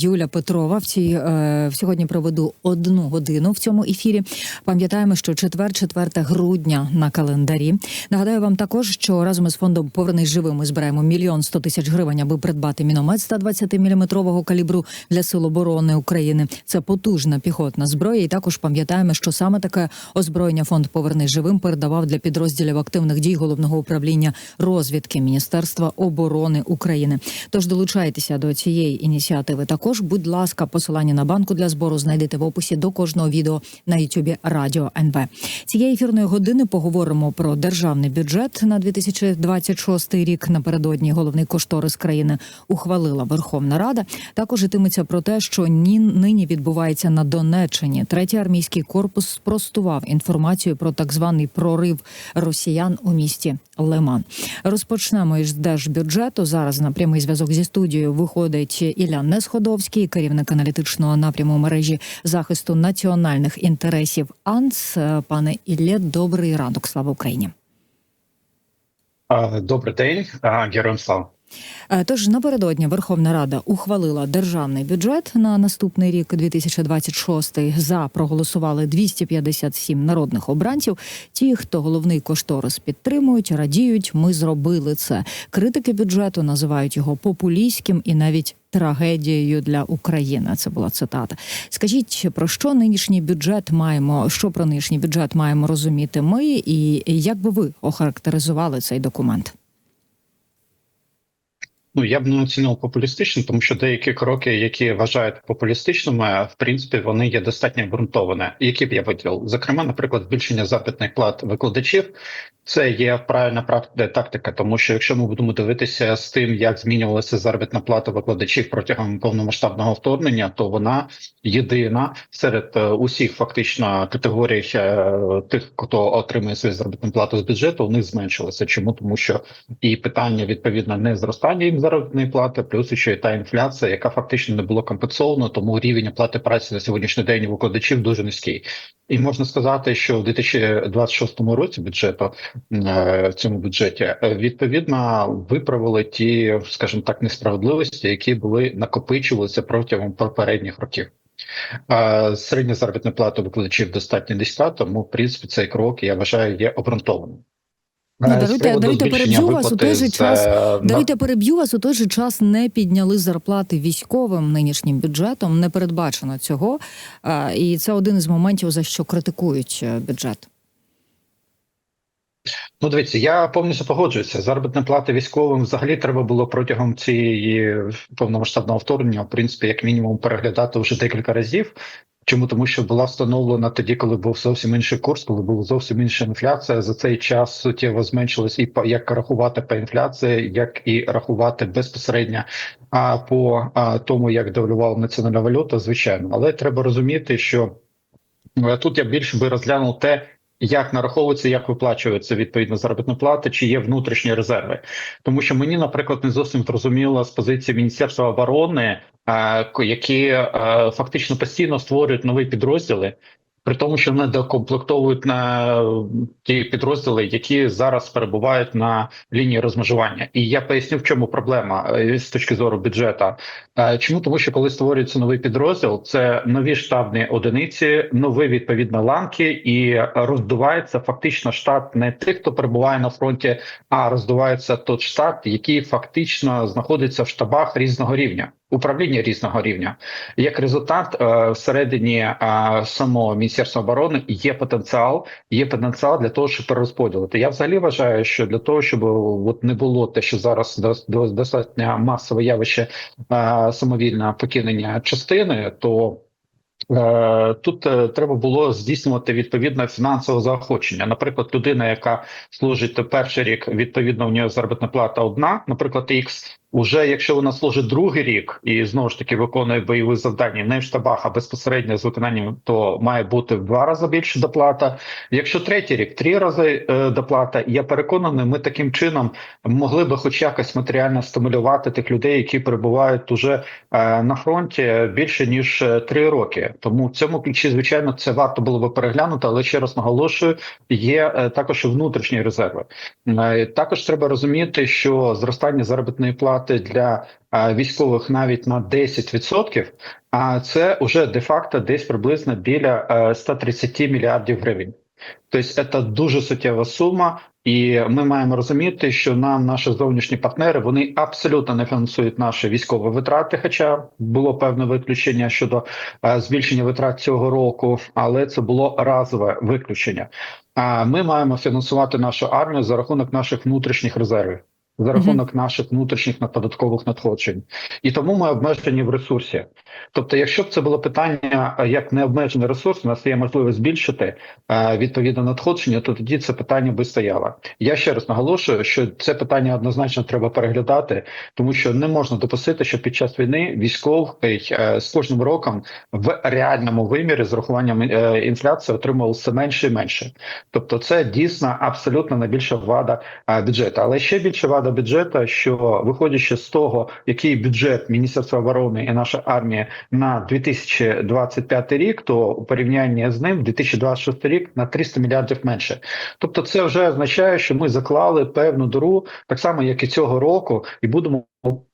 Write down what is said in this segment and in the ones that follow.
Юля Петрова в цій е, сьогодні проведу одну годину в цьому ефірі. Пам'ятаємо, що четвер, 4 грудня на календарі. Нагадаю вам також, що разом із фондом Повернись живим ми збираємо мільйон сто тисяч гривень, аби придбати міномет 120 міліметрового калібру для сил оборони України. Це потужна піхотна зброя. І також пам'ятаємо, що саме таке озброєння фонд Повернись живим передавав для підрозділів активних дій головного управління розвідки Міністерства оборони України. Тож долучайтеся до цієї ініціативи. Також, будь ласка, посилання на банку для збору знайдете в описі до кожного відео на Ютубі Радіо НВ. Цієї ефірної години поговоримо про державний бюджет на 2026 рік. Напередодні головний кошторис країни ухвалила Верховна Рада. Також йтиметься про те, що ні нині відбувається на Донеччині. Третій армійський корпус спростував інформацію про так званий прорив росіян у місті Лиман. Розпочнемо із держбюджету. Зараз на прямий зв'язок зі студією виходить Ілля Несходовський, керівник аналітичного напряму мережі захисту національних інтересів АНС. Пане Іллє, добрий ранок. Слава Україні. Добрий день, героям слава. Е, Тож напередодні Верховна Рада ухвалила державний бюджет на наступний рік 2026. За проголосували 257 народних обранців. Ті, хто головний кошторис підтримують, радіють. Ми зробили це. Критики бюджету називають його популістським і навіть. Трагедією для України це була цитата. Скажіть про що нинішній бюджет маємо? Що про нинішній бюджет маємо розуміти ми, і як би ви охарактеризували цей документ? Ну я б не оцінив популістично, тому що деякі кроки, які вважають популістичними, в принципі, вони є достатньо обґрунтовані. Які б я виділив? Зокрема, наприклад, збільшення заробітних плат викладачів. Це є правильна тактика, тому що якщо ми будемо дивитися з тим, як змінювалася заробітна плата викладачів протягом повномасштабного вторгнення, то вона єдина серед е, усіх фактично категорій е, тих, хто отримує свою заробітну плату з бюджету, вони зменшилися. Чому тому, що і питання відповідно не зростання заробітної плати, плюс ще й та інфляція, яка фактично не було компенсована, тому рівень оплати праці на сьогоднішній день викладачів дуже низький. І можна сказати, що в 2026 році бюджету е, в цьому бюджеті е, відповідно виправили ті, скажімо так, несправедливості, які були накопичувалися протягом попередніх років. Е, Середня заробітна плата викладачів достатньо низька, тому в принципі цей крок я вважаю є обґрунтованим. Ну, Е, збільшення переб'ю вас у той же час. е, на- переб'ю вас у той же час не підняли зарплати військовим нинішнім бюджетом. Не передбачено цього, А, і це один із моментів за що критикують е, бюджет. Ну, дивіться, я повністю погоджуюся. Заробітна плата військовим взагалі треба було протягом цієї повномасштабного вторгнення, в принципі, як мінімум, переглядати вже декілька разів. Чому тому, що була встановлена тоді, коли був зовсім інший курс, коли була зовсім інша інфляція. За цей час суттєво зменшилось і як рахувати по інфляції, як і рахувати безпосередньо а по тому, як девалювала національна валюта, звичайно. Але треба розуміти, що е, тут я більше би розглянув те. Як нараховується, як виплачується відповідно заробітна плата, чи є внутрішні резерви, тому що мені, наприклад, не зовсім зрозуміло з позиції Міністерства оборони, е, які е, фактично постійно створюють нові підрозділи, при тому, що вони докомплектовують на ті підрозділи, які зараз перебувають на лінії розмежування. І я поясню, в чому проблема е, з точки зору бюджету. Е, Чому тому, що коли створюється новий підрозділ, це нові штабні одиниці, нові відповідно ланки, і роздувається фактично штат не тих, хто перебуває на фронті, а роздувається той штат, який фактично знаходиться в штабах різного рівня. Управління різного рівня, як результат, е, всередині е, самого міністерства оборони є потенціал, є потенціал для того, щоб перерозподілити. Я взагалі вважаю, що для того, щоб от не було те, що зараз дос- дос- достатньо масове явище е, самовільне покинення частини, то Е, Тут е, треба було здійснювати відповідне фінансове заохочення. Наприклад, людина, яка служить перший рік, відповідно, в нього заробітна плата одна, наприклад, X, Уже якщо вона служить другий рік і знову ж таки виконує бойові завдання не в штабах, а безпосередньо з виконанням, то має бути в два рази більше доплата. Якщо третій рік три рази е, доплата, я переконаний, ми таким чином могли би хоч якось матеріально стимулювати тих людей, які перебувають уже е, на фронті більше ніж е, три роки. Тому в цьому ключі, звичайно, це варто було би переглянути, але ще раз наголошую, є е, також внутрішні резерви. Е, Також треба розуміти, що зростання заробітної плати для е, військових навіть на 10%, а це вже де-факто десь приблизно біля е, 130 мільярдів гривень. Тобто це дуже суттєва сума, і ми маємо розуміти, що нам наші зовнішні партнери вони абсолютно не фінансують наші військові витрати. Хоча було певне виключення щодо е, збільшення витрат цього року, але це було разове виключення. А ми маємо фінансувати нашу армію за рахунок наших внутрішніх резервів, за рахунок наших внутрішніх податкових надходжень, і тому ми обмежені в ресурсі. Тобто, якщо б це було питання е, як необмежений ресурс, у нас є можливість збільшити е, відповідно надходження, то тоді це питання би стояло. Я ще раз наголошую, що це питання однозначно треба переглядати, тому що не можна допустити, що під час війни військовий е, з кожним роком в реальному вимірі з урахуванням е, інфляції отримував все менше і менше. Тобто, це дійсно абсолютно найбільша вада бюджету. Але ще більше вада бюджету, що виходячи з того, який бюджет Міністерства оборони і наша армія на 2025 рік, то у порівнянні з ним 2026 рік на 300 мільярдів менше. Тобто, це вже означає, що ми заклали певну дору, так само як і цього року, і будемо.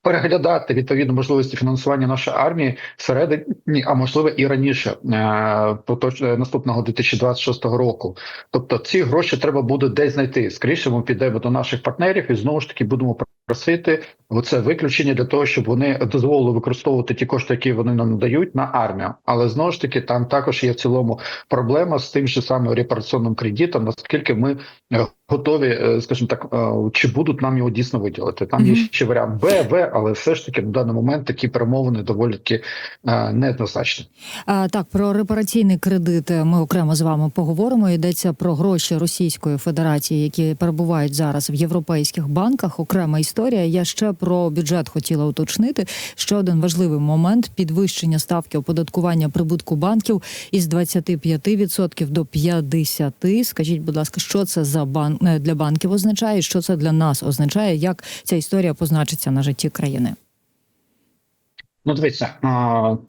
Переглядати відповідно можливості фінансування нашої армії всередині, а можливо і раніше е, поточ... наступного 2026 року. Тобто ці гроші треба буде десь знайти. Скоріше ми підемо до наших партнерів і знову ж таки будемо просити оце виключення для того, щоб вони дозволили використовувати ті кошти, які вони нам надають на армію. Але знову ж таки там також є в цілому проблема з тим же самим репараційним кредитом, наскільки ми готові, е, скажімо так, е, чи будуть нам його дійсно виділити. Там є ще варіант Б, В, але все ж таки на даний момент такі перемовини доволі таки е, неоднозначні. А, так, про репараційний кредит ми окремо з вами поговоримо. Йдеться про гроші Російської Федерації, які перебувають зараз в європейських банках. Окрема історія. Я ще про бюджет хотіла уточнити. Ще один важливий момент: підвищення ставки оподаткування прибутку банків із 25% до 50%. Скажіть, будь ласка, що це за бан е, для банків означає? Що це для нас означає? Як ця історія позначиться на житті країни? Ну, дивіться,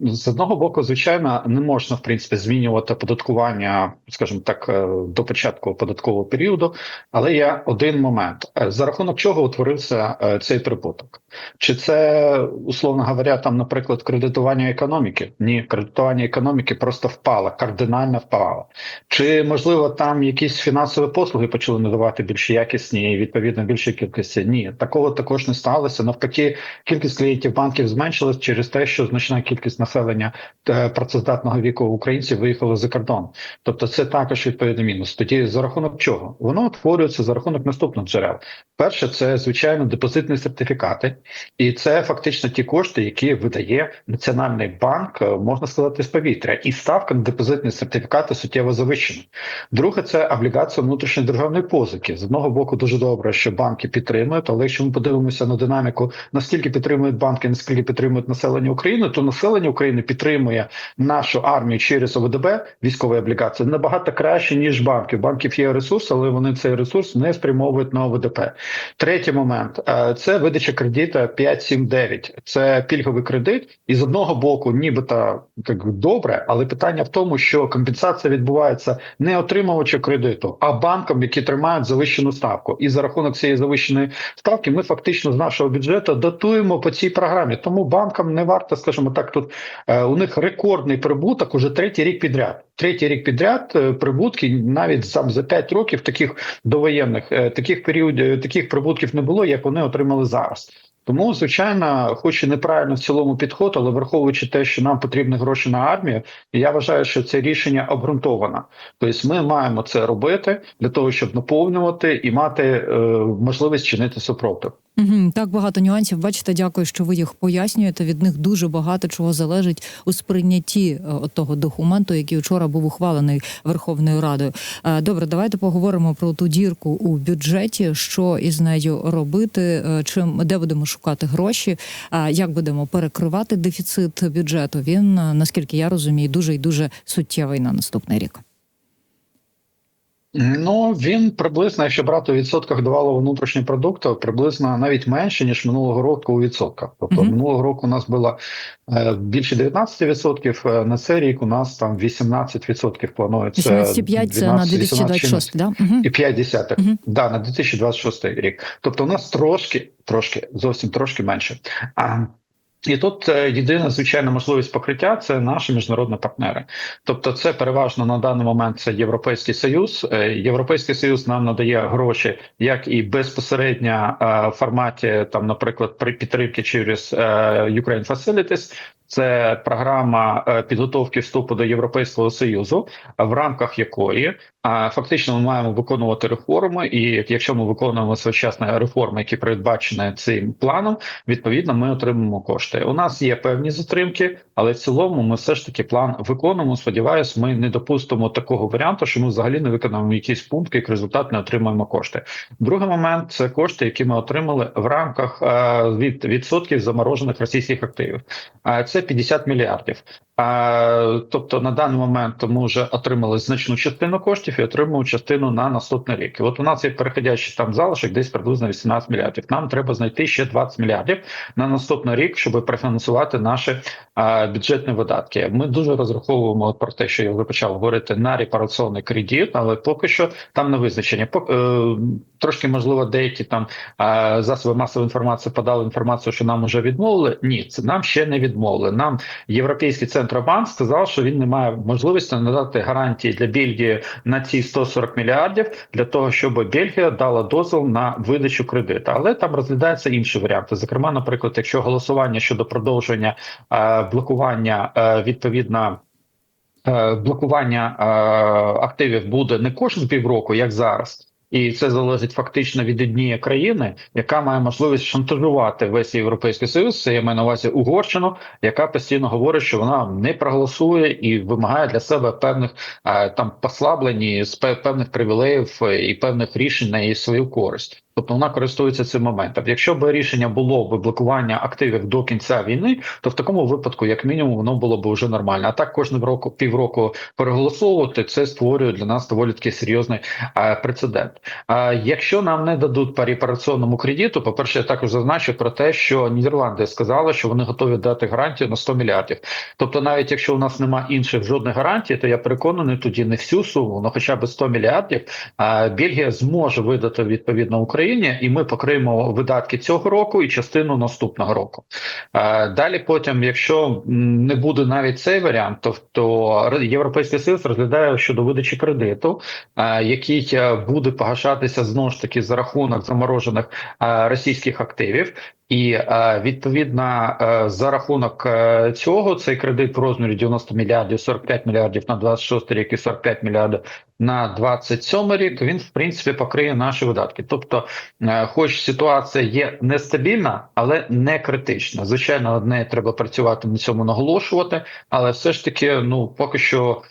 з одного боку, звичайно, не можна в принципі змінювати податкування, скажімо так, е, до початку податкового періоду, але є один момент: Е, за рахунок чого утворився е, цей прибуток. Чи це, условно говоря, там, наприклад, кредитування економіки? Ні, кредитування економіки просто впало, кардинально впало. Чи можливо там якісь фінансові послуги почали надавати більш якісні і відповідно більшій кількості? Ні, такого також не сталося. Навпаки, кількість клієнтів банків зменшилась через те, що значна кількість населення е, працездатного віку українців виїхали за кордон. Тобто, це також відповідний мінус. Тоді за рахунок чого? Воно утворюється за рахунок наступних джерел. Перше, це звичайно депозитні сертифікати, і це фактично ті кошти, які видає Національний банк, е, можна сказати, з повітря, і ставка на депозитні сертифікати суттєво завищена. Друге, це облігація внутрішньої державної позики. З одного боку, дуже добре, що банки підтримують, але якщо ми подивимося на динаміку, наскільки підтримують банки, наскільки підтримують населення України, то населення України підтримує нашу армію через ОВДБ військові облігації набагато краще ніж банки. У банків є ресурс, але вони цей ресурс не спрямовують на ОВДП. Третій момент е, це видача кредиту 5-7-9. Це пільговий кредит, і з одного боку, нібито так добре, але питання в тому, що компенсація відбувається не отримувачу кредиту, а банкам, які тримають завищену ставку. І за рахунок цієї завищеної ставки ми фактично з нашого бюджету датуємо по цій програмі. Тому банкам не варто, скажімо так, тут е, у них рекордний прибуток уже третій рік підряд. Третій рік підряд е, прибутки навіть сам за 5 років таких довоєнних е, таких періодів, таких прибутків не було, як вони отримали зараз. Тому, звичайно, хоч і неправильно в цілому підход, але враховуючи те, що нам потрібні гроші на армію, я вважаю, що це рішення обґрунтоване. Тобто, ми маємо це робити для того, щоб наповнювати і мати е, можливість чинити супротив. Угу, так багато нюансів. Бачите, дякую, що ви їх пояснюєте. Від них дуже багато чого залежить у сприйнятті е, того документу, який вчора був ухвалений Верховною Радою. Е, Добре, давайте поговоримо про ту дірку у бюджеті, що із нею робити, е, чим де будемо шукати гроші. А як будемо перекривати дефіцит бюджету? Він наскільки я розумію, дуже і дуже суттєвий на наступний рік. Ну він приблизно, якщо брати у відсотках до валового внутрішнього продукту, приблизно навіть менше ніж минулого року у відсотках. Тобто Мгм. минулого року у нас було е, більше 19%, е, На цей рік у нас там 18% планується. 18,5 це на 12, 2026, да? І 5 десятих. Мгм. Да, на 2026 рік. Тобто у нас трошки, трошки, зовсім трошки менше. А, і тут е, єдина звичайна можливість покриття це наші міжнародні партнери. Тобто, це переважно на даний момент це Європейський Союз. Е, Європейський Союз нам надає гроші як і безпосередньо е, в форматі, там, наприклад, при підтримки через Ukraine Facilities, це програма підготовки вступу до Європейського союзу, в рамках якої фактично ми маємо виконувати реформи. І якщо ми виконуємо своєчасні реформи, які передбачені цим планом, відповідно ми отримаємо кошти. У нас є певні затримки, але в цілому ми все ж таки план виконуємо. Сподіваюсь, ми не допустимо такого варіанту, що ми взагалі не виконаємо якісь пункти, як результат не отримаємо кошти. Другий момент це кошти, які ми отримали в рамках е, від відсотків заморожених російських активів. А це 50 мільярдів. Тобто на даний момент ми вже отримали значну частину коштів і отримуємо частину на наступний рік. І от у нас є переходящий там залишок, десь приблизно 18 мільярдів. Нам треба знайти ще 20 мільярдів на наступний рік, щоб профінансувати наші а, бюджетні видатки. Ми дуже розраховуємо про те, що я вже почав говорити на репараційний кредит, але поки що там не визначення. Пок- е, трошки можливо деякі там а, засоби масової інформації подали інформацію, що нам вже відмовили. Ні, це нам ще не відмовили. Нам європейський центробанк сказав, що він не має можливості надати гарантії для Бельгії на ці 140 мільярдів для того, щоб Бельгія дала дозвіл на видачу кредиту. Але там розглядаються інші варіанти. Зокрема, наприклад, якщо голосування щодо продовження е, блокування е, відповідно. е, Блокування е, активів буде не кожен півроку, як зараз, і це залежить фактично від однієї країни, яка має можливість шантажувати весь європейський союз. Це я маю на увазі Угорщину, яка постійно говорить, що вона не проголосує і вимагає для себе певних е, там послаблень, з пе- певних привілеїв е, і певних рішень на її свою користь. Тобто вона користується цим моментом. Якщо б рішення було б блокування активів до кінця війни, то в такому випадку, як мінімум, воно було б вже нормально. А так кожного року півроку переголосовувати це створює для нас доволі таки серйозний е, прецедент. А якщо нам не дадуть по репараційному кредиту, по перше, я також зазначу про те, що Нідерланди сказали, що вони готові дати гарантію на 100 мільярдів. Тобто, навіть якщо у нас немає інших жодних гарантій, то я переконаний, тоді не всю суму, але хоча б 100 мільярдів. А Бельгія зможе видати відповідно Україні, і ми покриємо видатки цього року і частину наступного року. Далі, потім, якщо не буде навіть цей варіант, то, Європейський Союз розглядає щодо видачі кредиту, який е, буде погашатися знову ж таки за рахунок заморожених російських активів. І е, відповідно е, за рахунок е, цього цей кредит в розмірі 90 мільярдів, 45 мільярдів на 26 рік і 45 мільярдів на 27 рік. Він в принципі покриє наші видатки. Тобто, хоч ситуація є нестабільна, але не критична. Звичайно, одне треба працювати на цьому наголошувати, але все ж таки, ну поки що.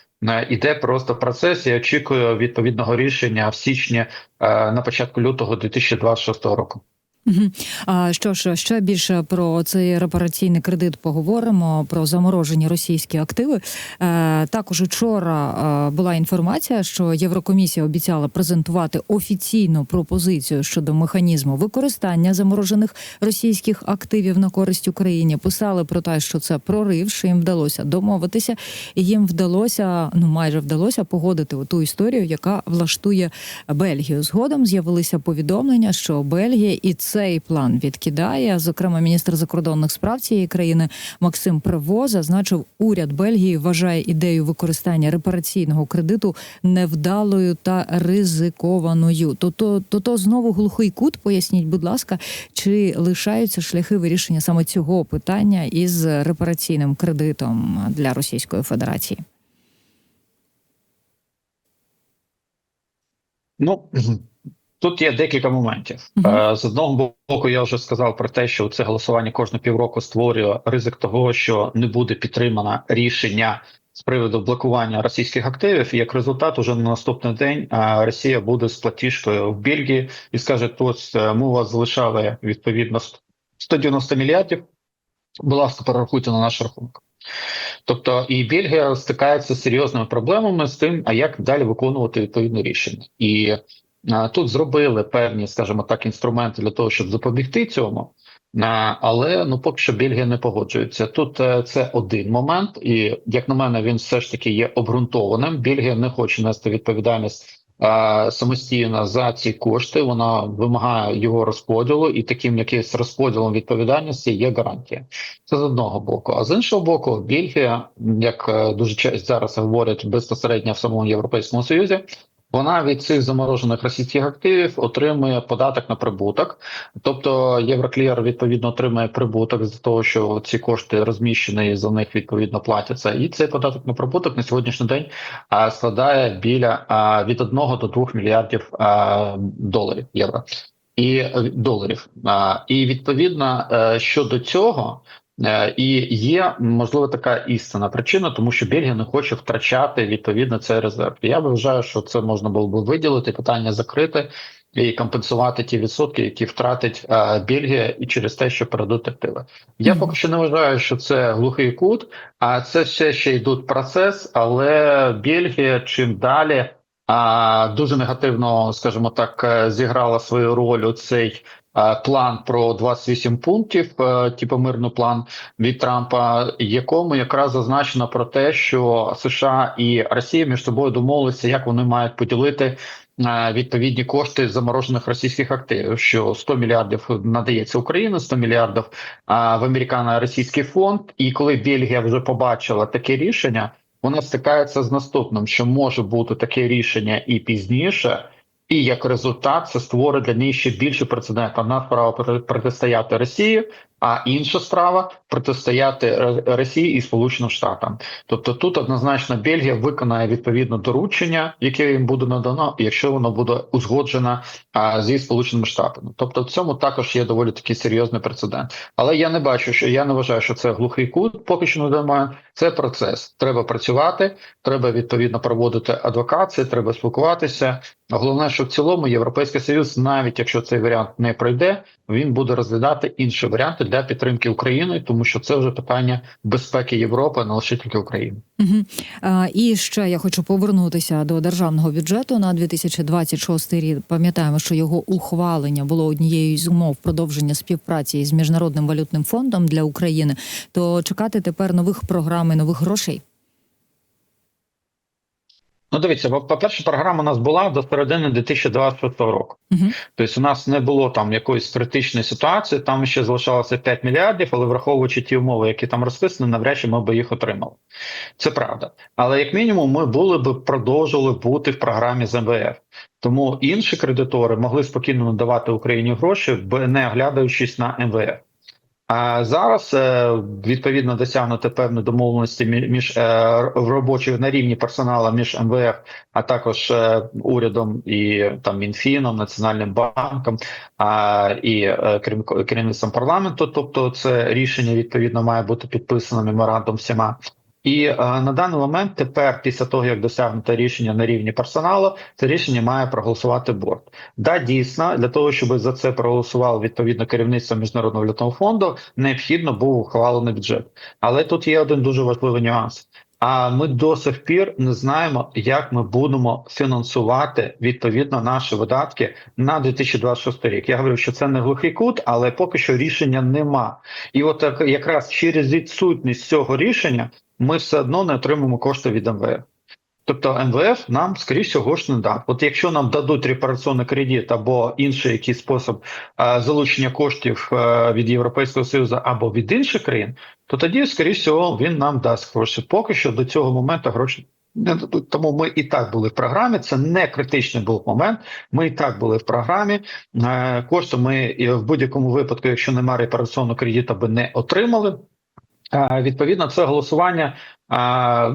Іде просто процес. Я очікую відповідного рішення в січні на початку лютого 2026 року. А що ж ще більше про цей репараційний кредит поговоримо про заморожені російські активи. Е, також вчора е, була інформація, що Єврокомісія обіцяла презентувати офіційну пропозицію щодо механізму використання заморожених російських активів на користь Україні. Писали про те, що це прорив, що їм вдалося домовитися, і їм вдалося, ну майже вдалося погодити ту історію, яка влаштує Бельгію. Згодом з'явилися повідомлення, що Бельгія і цей план відкидає. Зокрема, міністр закордонних справ цієї країни Максим Прево зазначив, уряд Бельгії вважає ідею використання репараційного кредиту невдалою та ризикованою. То то, то, то знову глухий кут. Поясніть, будь ласка, чи лишаються шляхи вирішення саме цього питання із репараційним кредитом для Російської Федерації? Ну тут є декілька моментів. Мгм. Е, З одного боку, я вже сказав про те, що це голосування кожне півроку створює ризик того, що не буде підтримано рішення з приводу блокування російських активів. І як результат, уже на наступний день е, Росія буде з платіжкою в Бельгії і скаже: ось е, ми вас залишали відповідно 190 мільярдів. Будь ласка, перерахуйте на наш рахунок. Тобто, і Бельгія стикається з серйозними проблемами з тим, а як далі виконувати відповідне рішення. І тут зробили певні, скажімо так, інструменти для того, щоб запобігти цьому. Але ну поки що Бельгія не погоджується. Тут е, це один момент, і як на мене, він все ж таки є обґрунтованим. Бельгія не хоче нести відповідальність е, самостійно за ці кошти. Вона вимагає його розподілу, і таким якимось розподілом відповідальності є гарантія. Це з одного боку. А з іншого боку, Бельгія, як е, дуже зараз говорять безпосередньо в самому Європейському Союзі. Вона від цих заморожених російських активів отримує податок на прибуток, тобто Євроклір відповідно отримує прибуток з того, що ці кошти розміщені і за них відповідно платяться. І цей податок на прибуток на сьогоднішній день складає біля від 1 до 2 мільярдів доларів євро і е, доларів. І відповідно е, щодо цього. Е, І є можливо така істинна причина, тому що Бельгія не хоче втрачати відповідно цей резерв. Я вважаю, що це можна було би виділити, питання закрити і компенсувати ті відсотки, які втратить е, Бельгія, і через те, що передуть активи. Я поки що не вважаю, що це глухий кут, а це все ще йдуть процес. Але Бельгія чим далі а, дуже негативно, скажімо так, е, зіграла свою роль у цей план про 28 пунктів, е, типу мирний план від Трампа, якому якраз зазначено про те, що США і Росія між собою домовилися, як вони мають поділити. е, Відповідні кошти заморожених російських активів, що 100 мільярдів надається Україні, 100 мільярдів в американо-російський фонд. І коли Бельгія вже побачила таке рішення, вона стикається з наступним, що може бути таке рішення і пізніше, і як результат це створить для неї ще більше прецедент. Вона справа проти- протистояти Росії, а інша справа протистояти Росії і Сполученим Штатам. Тобто тут однозначно Бельгія виконає відповідне доручення, яке їм буде надано, якщо воно буде узгоджено а, зі Сполученими Штатами. Тобто, в цьому також є доволі такий серйозний прецедент. Але я не бачу, що я не вважаю, що це глухий кут. Поки що не думаю. Це процес. Треба працювати, треба відповідно проводити адвокації, треба спілкуватися. Головне, що в цілому Європейський Союз, навіть якщо цей варіант не пройде, він буде розглядати інші варіанти для підтримки України, тому що це вже питання безпеки Європи, не лише тільки України. Угу. А, і ще я хочу повернутися до державного бюджету на 2026 рік. Пам'ятаємо, що його ухвалення було однією з умов продовження співпраці з міжнародним валютним фондом для України. То чекати тепер нових програм і нових грошей. Ну, дивіться, по- по-перше, програма у нас була до середини 2026 року. Угу. Тобто, у нас не було там якоїсь критичної ситуації, там ще залишалося 5 мільярдів, але враховуючи ті умови, які там розписані, навряд чи ми би їх отримали. Це правда. Але як мінімум, ми були б продовжували бути в програмі з МВФ. Тому інші кредитори могли спокійно надавати Україні гроші, не оглядаючись на МВФ. А зараз е, відповідно досягнути певні домовленості між е, робочих на рівні персоналу між МВФ, а також е, урядом і там Мінфіном, Національним банком а, і керівник- керівництвом парламенту. Тобто, це рішення відповідно має бути підписано меморандум всіма. І е, на даний момент, тепер, після того як досягнуто рішення на рівні персоналу, це рішення має проголосувати борт. Да, дійсно, для того, щоб за це проголосувало відповідно керівництво міжнародного валютного фонду, необхідно був ухвалений бюджет. Але тут є один дуже важливий нюанс. А ми до сих пір не знаємо, як ми будемо фінансувати відповідно наші видатки на 2026 рік. Я говорю, що це не глухий кут, але поки що рішення нема. І от так якраз через відсутність цього рішення ми все одно не отримаємо кошти від МВФ. Тобто МВФ нам, скоріш всього, ж не дасть. От якщо нам дадуть репараційний кредит або інший якийсь спосіб е, залучення коштів е, від Європейського Союзу або від інших країн, то тоді, скоріш всього, він нам дасть гроші. Поки що до цього моменту гроші не дадуть. Тому ми і так були в програмі. Це не критичний був момент. Ми і так були в програмі. Е, Кошти ми в будь-якому випадку, якщо немає репараційного кредиту, би не отримали. Відповідно, це голосування.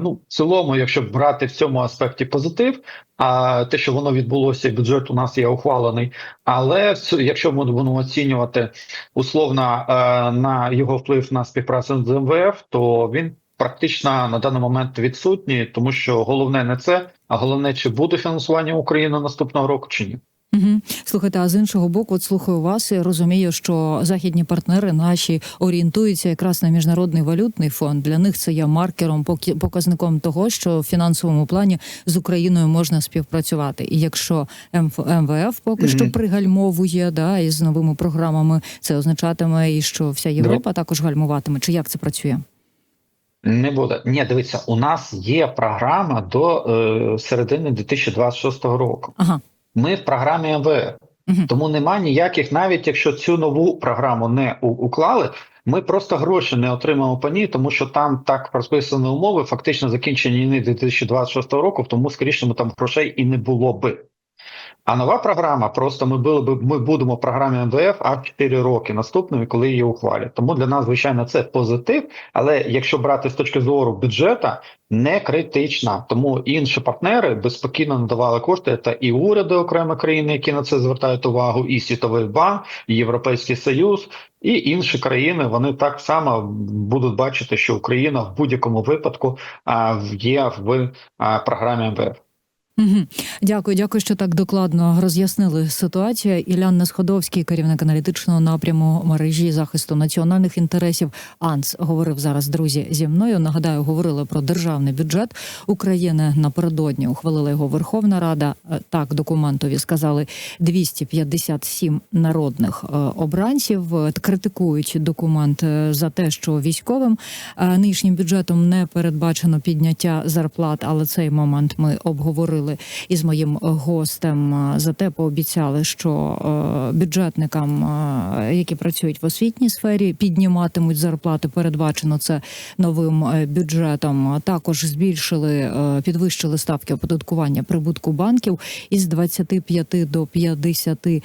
Ну, в цілому, якщо брати в цьому аспекті позитив, а те, що воно відбулося, бюджет у нас є ухвалений. Але якщо ми будемо оцінювати условно на його вплив на співпрацю з МВФ, то він практично на даний момент відсутній, тому що головне не це, а головне, чи буде фінансування України наступного року, чи ні. Угу. Слухайте, а з іншого боку, от слухаю вас і розумію, що західні партнери наші орієнтуються якраз на міжнародний валютний фонд. Для них це є маркером, показником того, що в фінансовому плані з Україною можна співпрацювати. І якщо МВФ поки Мгм. що пригальмовує да із новими програмами, це означатиме і що вся Європа також гальмуватиме. Чи як це працює? Не буде. Ні, дивіться, у нас є програма до е, середини 2026 року. Ага. Ми в програмі МВФ. Тому нема ніяких, навіть якщо цю нову програму не уклали, ми просто гроші не отримаємо по ній, тому що там так розписані умови, фактично закінчення війни 2026 року, тому скоріше там грошей і не було би. А нова програма просто ми були би ми будемо програмі МВФ аж 4 роки наступними, коли її ухвалять. Тому для нас, звичайно, це позитив. Але якщо брати з точки зору бюджету, не критична. Тому інші партнери безспокійно надавали кошти. Та і уряди окремих країн, які на це звертають увагу, і Світовий банк, і Європейський Союз, і інші країни. Вони так само будуть бачити, що Україна в будь-якому випадку є в програмі МВФ. Дякую, дякую, що так докладно роз'яснили ситуацію. Іллян Несходовський, керівник аналітичного напряму мережі захисту національних інтересів АНС, говорив зараз. Друзі зі мною. Нагадаю, говорили про державний бюджет України. Напередодні ухвалила його Верховна Рада. Е, Так, документові сказали 257 народних е, обранців. Е, Критикують документ за те, що військовим нинішнім бюджетом не передбачено підняття зарплат, але цей момент ми обговорили із моїм гостем. Е, Зате пообіцяли, що е, бюджетникам, е, які працюють в освітній сфері, підніматимуть зарплати. Передбачено це новим е, бюджетом. Також збільшили, е, підвищили ставки оподаткування прибутку банків із 25 до 50 е,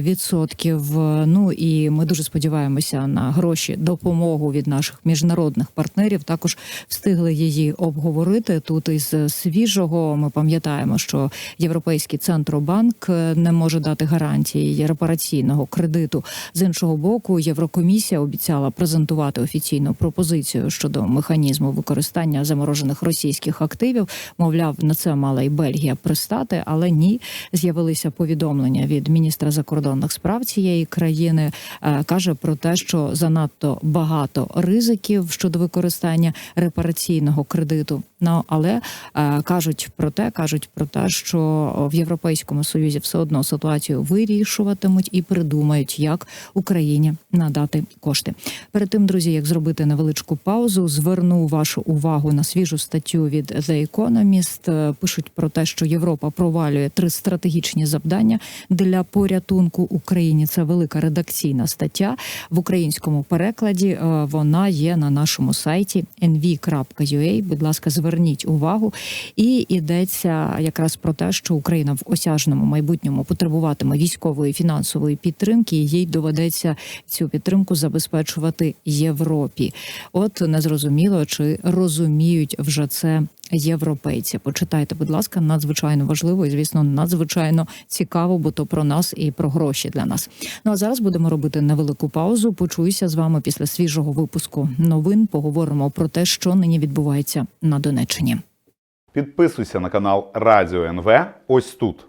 відсотків. Ну і ми дуже сподіваємося на гроші, допомогу від наших міжнародних партнерів. Також встигли її обговорити тут із свіжого. Ми пам'ятаємо, що Європейський центробанк е, не може дати гарантії репараційного кредиту. З іншого боку, Єврокомісія обіцяла презентувати офіційну пропозицію щодо механізму використання заморожених російських активів. Мовляв, на це мала і Бельгія пристати, але ні. З'явилися повідомлення від міністра закордонних справ цієї країни. е, каже про те, що занадто багато ризиків щодо використання репараційного кредиту. Ну але е, кажуть про те, кажуть про те, що в Європейському Союзі все одно ситуацію вирішуватимуть і придумають, як Україні надати кошти. Перед тим, друзі, як зробити невеличку паузу, зверну вашу увагу на свіжу статтю від The Economist. Е, Пишуть про те, що Європа провалює три стратегічні завдання для порятунку Україні. Це велика редакційна стаття в українському перекладі. е, Вона є на нашому сайті nv.ua. Будь ласка, зверніть увагу. І йдеться якраз про те, що Україна в осяжному майбутньому потребуватиме військової фінансової підтримки. і Їй доведеться цю підтримку забезпечувати Європі. От незрозуміло, чи розуміють вже це. Європейці, почитайте, будь ласка, надзвичайно важливо і звісно, надзвичайно цікаво, бо то про нас і про гроші для нас. Ну а зараз будемо робити невелику паузу. Почуюся з вами після свіжого випуску новин. Поговоримо про те, що нині відбувається на Донеччині. Підписуйся на канал Радіо НВ ось тут.